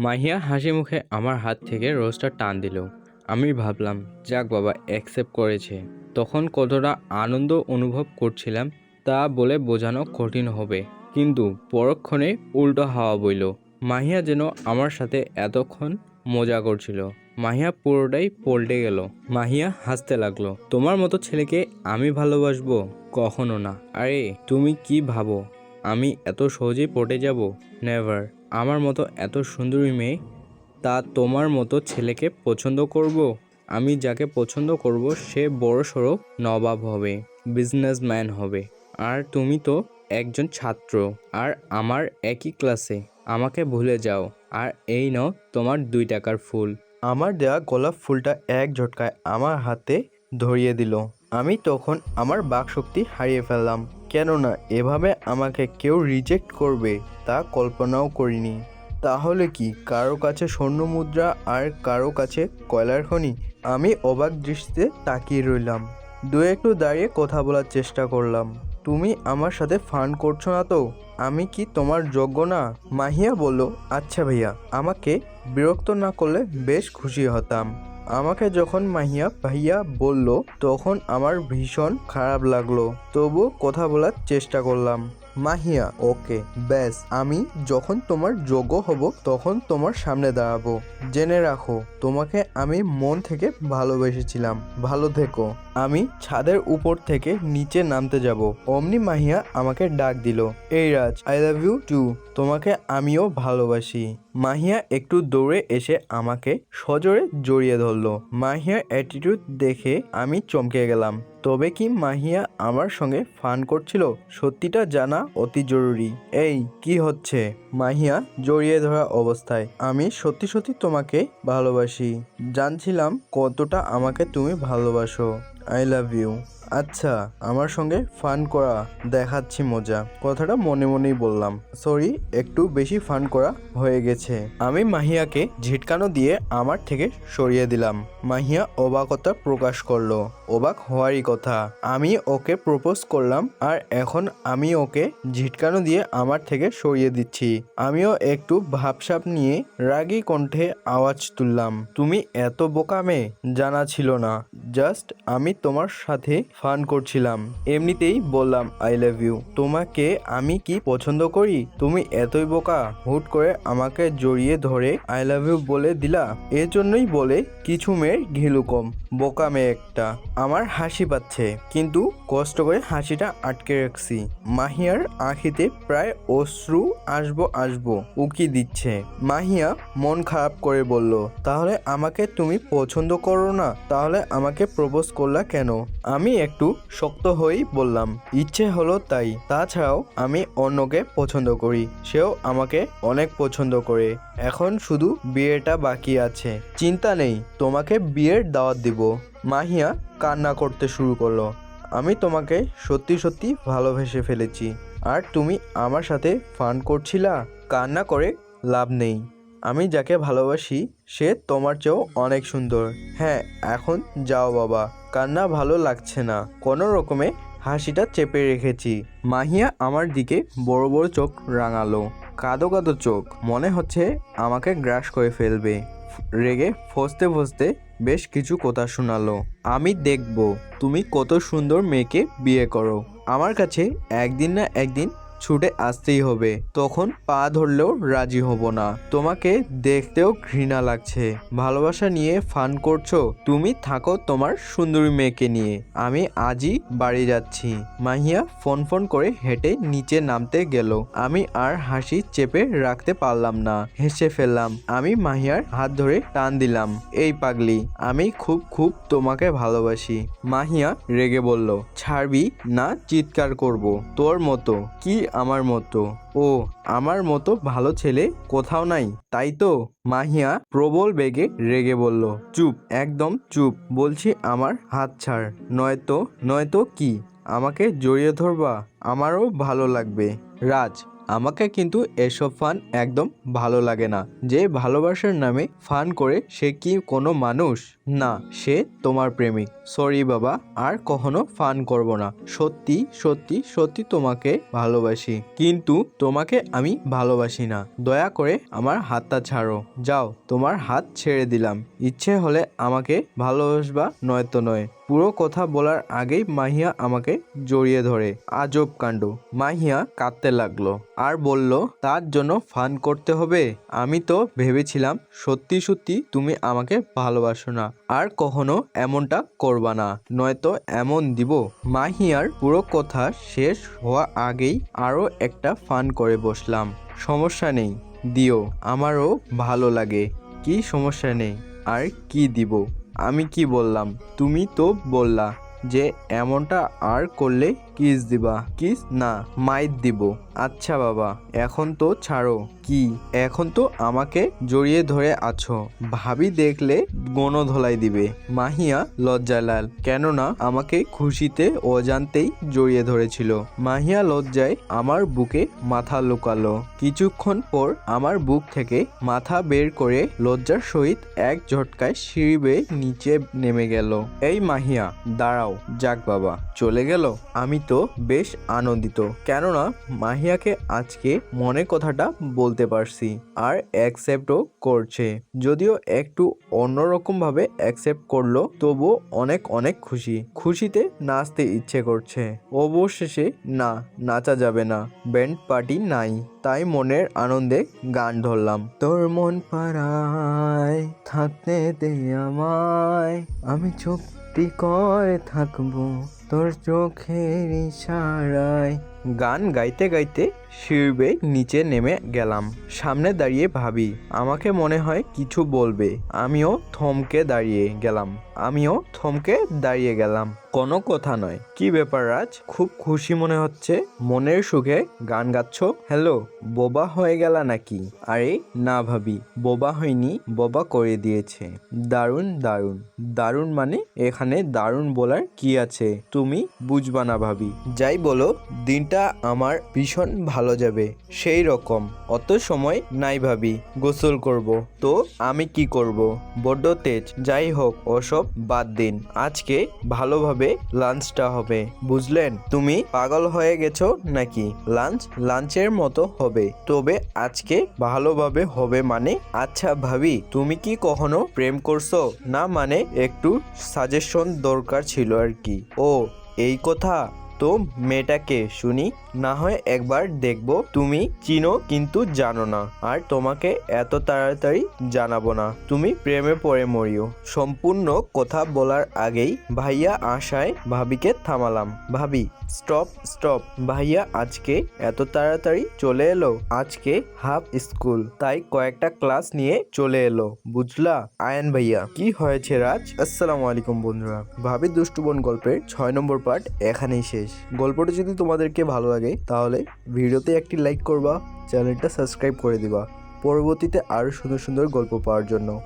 মাহিয়া হাসি মুখে আমার হাত থেকে রোজটা টান দিল। আমি ভাবলাম, যাক বাবা অ্যাকসেপ্ট করেছে। তখন কতটা আনন্দ অনুভব করছিলাম তা বলে বোঝানো কঠিন হবে। কিন্তু পরক্ষণে উল্টো হাওয়া বইল। মাহিয়া যেন আমার সাথে এতক্ষণ মজা করছিল। মাহিয়া পুরোটাই পল্টে গেল। মাহিয়া হাসতে লাগল, তোমার মতো ছেলেকে আমি ভালোবাসবো? কখনো না। আরে, তুমি কি ভাবো? আমি এত সহজেই পটে যাব? নেভার আমার মতো এত সুন্দরী মেয়ে, তা তোমার মতো ছেলেকে পছন্দ করব? আমি যাকে পছন্দ করব, সে বড় সড়ো নবাব হবে বিজনেসম্যান হবে। আর তুমি তো একজন ছাত্র, আর আমার একই ক্লাসে আমাকে ভুলে যাও। আর এই নাও তোমার দুই টাকার ফুল। আমার দেওয়া গোলাপ ফুলটা এক ঝটকায় আমার হাতে ধরিয়ে দিল। আমি তখন আমার বাকশক্তি হারিয়ে ফেললাম। কেননা এভাবে আমাকে কেউ রিজেক্ট করবে তা কল্পনাও করিনি। তাহলে কি কারও কাছে স্বর্ণ মুদ্রা আর কারও কাছে কয়লার খনি? আমি অবাক দৃষ্টিতে তাকিয়ে রইলাম। দু একটু দাঁড়িয়ে কথা বলার চেষ্টা করলাম। তুমি আমার সাথে ফান করছ না তো? আমি কি তোমার যোগ্য না? মাহিয়া বলল আচ্ছা ভাইয়া, আমাকে বিরক্ত না করলে বেশ খুশি হতাম। আমাকে যখন মাহিয়া ভাইয়া বলল, তখন আমার ভীষণ খারাপ লাগল। তবু কথা বলার চেষ্টা করলাম। মাহিয়া, ওকে, ব্যাস, আমি যখন তোমার যোগ্য হব, তখন তোমার সামনে দাঁড়াবো। জেনে রাখো, তোমাকে আমি মন থেকে ভালোবেসেছিলাম। ভালো থেকো। আমি ছাদের উপর থেকে নিচে নামতে যাব। অমনি মাহিয়া আমাকে ডাক দিল, এই Raj I love you too তোমাকে আমিও ভালোবাসি। মাহিয়া একটু দৌড়ে এসে আমাকে সজোরে জড়িয়ে ধরলো। মাহিয়ার অ্যাটিটিউড দেখে আমি চমকে গেলাম। তবে কি মাহিয়া আমার সঙ্গে ফান করছিল? সত্যিটা জানা অতি জরুরি। এই, কি হচ্ছে? মাহিয়া জড়িয়ে ধরা অবস্থায়। আমি সত্যি সত্যি তোমাকে ভালোবাসি। জানছিলাম কতটা আমাকে তুমি ভালোবাসো। I love you. আচ্ছা আমার সঙ্গে ফান করা দেখাচ্ছি মজা। কথাটা মনে মনেই বললাম। সরি, একটু বেশি ফান করা হয়ে গেছে। আমি মাহিয়াকে ঝিটকানো দিয়ে আমার থেকে সরিয়ে দিলাম। মাহিয়া অবাকতা প্রকাশ করল। অবাক হওয়ারই কথা। আমি ওকে প্রপোজ করলাম আর এখন আমি ওকে ঝিটকানো দিয়ে আমার থেকে সরিয়ে দিচ্ছি। আমিও একটু ভাবসাপ নিয়ে রাগী কণ্ঠে আওয়াজ তুললাম। তুমি এত বোকা মেয়ে, জানা ছিল না। জাস্ট আমি তোমার সাথে ফান করছিলাম। এমনিতেই বললাম আই লাভ ইউ তোমাকে আমি কি পছন্দ করি? তুমি এতই বোকা, হুট করে আমাকে জড়িয়ে ধরে আই লাভ ইউ বলে দিলা? এর জন্যই বলে কিছু মেয়ের ঘিলু কম, বোকা মেয়ে একটা। আমার হাসি পাচ্ছে, কিন্তু কষ্ট করে হাসিটা আটকে রাখছি। মাহিয়ার আঁখিতে প্রায় অশ্রু আসব আসব উকি দিচ্ছে। মাহিয়া মন খারাপ করে বলল, তাহলে আমাকে তুমি পছন্দ করো না? তাহলে আমাকে প্রপোজ করলা কেন? আমি একটু শক্ত হয়েই বললাম, ইচ্ছে হলো তাই। তাছাড়াও আমি অন্যকে পছন্দ করি। সেও আমাকে অনেক পছন্দ করে। এখন শুধু বিয়েটা বাকি আছে। চিন্তা নেই, তোমাকে বিয়ের দাওয়াত দিব। মাহিয়া কান্না করতে শুরু করল। আমি তোমাকে সত্যি সত্যি ভালোবেসে ফেলেছি। আর তুমি আমার সাথে ফান করছিলা? কান্না করে লাভ নেই। আমি যাকে ভালোবাসি, সে তোমার চেয়েও অনেক সুন্দর। হ্যাঁ এখন যাও বাবা। কান্না ভালো লাগছে না। কোনো রকমে হাসিটা চেপে রেখেছি। মাহিয়া আমার দিকে বড় বড় চোখ রাঙালো। কাদো কাদো চোখ। মনে হচ্ছে আমাকে গ্রাস করে ফেলবে। রেগে ফসতে ফসতে বেশ কিছু কথা শোনালো। আমি দেখব। তুমি কত সুন্দর মেয়েকে বিয়ে করো। আমার কাছে একদিন না একদিন ছুটে আসতেই হবে। তখন পা ধরলেও রাজি হব না। তোমাকে দেখতেও ঘৃণা লাগছে। ভালোবাসা নিয়ে ফান করছ? তুমি থাকো তোমার সুন্দরী মেয়েকে নিয়ে। আমি আজই বাড়ি যাচ্ছি। মাহিয়া ফোন ফোন করে হেঁটে নিচে নামতে গেল। আমি আর হাসি চেপে রাখতে পারলাম না। হেসে ফেললাম। আমি মাহিয়ার হাত ধরে টান দিলাম। এই পাগলি, আমি খুব খুব তোমাকে ভালোবাসি। মাহিয়া রেগে বলল, ছাড়বি না, চিৎকার করব। তোর মতো কি আমার মতো। ও, আমার মতো ভালো ছেলে কোথাও নাই, তাই তো? মাহিয়া প্রবল বেগে রেগে বলল, চুপ, একদম চুপ, বলছি আমার হাত ছাড়। নয়তো নয়তো কি? আমাকে জড়িয়ে ধরবা, আমারও ভালো লাগবে। রাজ আমাকে কিন্তু এসব ফান একদম ভালো লাগে না। যে ভালোবাসার নামে ফান করে সে কি কোনো মানুষ? না, সে তোমার প্রেমিক। সরি বাবা, আর কখনো ফান করব না। সত্যি সত্যি সত্যি তোমাকে ভালোবাসি। কিন্তু তোমাকে আমি ভালোবাসি না। দয়া করে আমার হাতটা ছাড়ো। যাও, তোমার হাত ছেড়ে দিলাম। ইচ্ছে হলে আমাকে ভালোবাসবা নয়তো নয়। পুরো কথা বলার আগেই মাহিয়া আমাকে জড়িয়ে ধরে। আজব কাণ্ড। মাহিয়া কাঁদতে লাগল আর বলল, তার জন্য ফান করতে হবে। আমি তো ভেবেছিলাম সত্যি সত্যি তুমি আমাকে ভালোবাসো না। আর কখনো এমনটা করবা না। নয়তো এমন দিব। মাহিয়ার পুরো কথা শেষ হওয়া আগেই আরও একটা ফান করে বসলাম। সমস্যা নেই, দিও। আমারও ভালো লাগে। কি সমস্যা নেই? আর কি দিব? আমি কি বললাম? তুমি তো বললা যে এমনটা আর করলে কিস দিবা। কিস না মাইট দিব। আচ্ছা বাবা, এখন তো ছাড়ো। কি? এখন তো আমাকে জড়িয়ে ধরে আছো। ভাবি দেখলে গণ গণধলাই দিবে। মাহিয়া লজ্জালাল কেননা আমাকে খুশিতে অজান্তেই জড়িয়ে ধরেছিল। মাহিয়া লজ্জায় আমার বুকে মাথা লুকালো। কিছুক্ষণ পর আমার বুক থেকে মাথা বের করে লজ্জার সহিত এক ঝটকায় সিঁড়ি বেয়ে নিচে নেমে গেল। এই মাহিয়া, দাঁড়াও। যাক বাবা, চলে গেল? আমি তো বেশ আনন্দিত। কেননা মাহিয়াকে আজকে মনে কথাটা বলতে পারছি। আর অ্যাকসেপ্টও করছে। যদিও একটু অন্যরকম ভাবে অ্যাকসেপ্ট করল, তবুও অনেক অনেক খুশি। খুশিতে নাচতে ইচ্ছে করছে। অবশেষে না, নাচা যাবে না। ব্যান্ড পার্টি নাই। তাই মনের আনন্দে গান ধরলাম। তোর মন পাড়ায় থাকতে দে আমায়। আমি চুক্তি করে থাকব তোর চোখের ইশারায়। গান গাইতে গাইতে শিরবে, নিচে নেমে গেলাম। সামনে দাঁড়িয়ে ভাবি, আমাকে মনে হয় কিছু বলবে। আমিও থমকে দাঁড়িয়ে গেলাম। আমিও থমকে দাঁড়িয়ে গেলাম। কোনো কথা নয়। কি ব্যাপার রাজ? খুব খুশি মনে হচ্ছে। মনের সুখে গান গাচ্ছ? হ্যালো, বোবা হয়ে গেলা নাকি? আরে, না ভাবি। বোবা হয়নি, বোবা করে দিয়েছে। দারুণ দারুণ। দারুণ মানে এখানে দারুণ বলার কি আছে? তুমি বুঝবা না ভাবি। যাই বলো দিনটা আমার ভীষণ ভালো যাবে, সেই রকম। অত সময় নাই ভাবি, গোসল করব। তো আমি কি করব? বড্ড তেজ। যাই হোক, ওসব বাদ দিন। আজকে ভালোভাবে লাঞ্চটা হবে। বুঝলেন? তুমি পাগল হয়ে গেছো নাকি? লাঞ্চ লাঞ্চের মতো হবে। তবে আজকে ভালোভাবে হবে মানে? আচ্ছা ভাবি, তুমি কি কখনো প্রেম করছ? না মানে একটু সাজেশন দরকার ছিল আর কি। ও, এই কথা? তো মেয়েটাকে শুনি, না হয় একবার দেখব। তুমি চিনো কিন্তু জানো না, আর তোমাকে এত তাড়াতাড়ি জানাব না। তুমি প্রেমে পড়ে মরিও। সম্পূর্ণ কথা বলার আগেই ভাইয়া আশায় ভাবিকে থামালাম। ভাবি, স্টপ স্টপ। ভাইয়া আজকে এত তাড়াতাড়ি চলে এলো? আজকে হাফ স্কুল। তাই কয়েকটা ক্লাস নিয়ে চলে এলো। বুঝলা, আয়ন ভাইয়া? কি হয়েছে রাজ? আসসালামু আলাইকুম বন্ধুরা। ভাবি দুষ্টু বোন গল্পের ছয় নম্বর পার্ট এখানেই শেষ গল্পটা যদি তোমাদেরকে ভালো লাগে, তাহলে ভিডিওতে একটি লাইক করবা, চ্যানেলটা সাবস্ক্রাইব করে দিবা। পরবর্তীতে আরও সুন্দর সুন্দর গল্প পাওয়ার জন্য।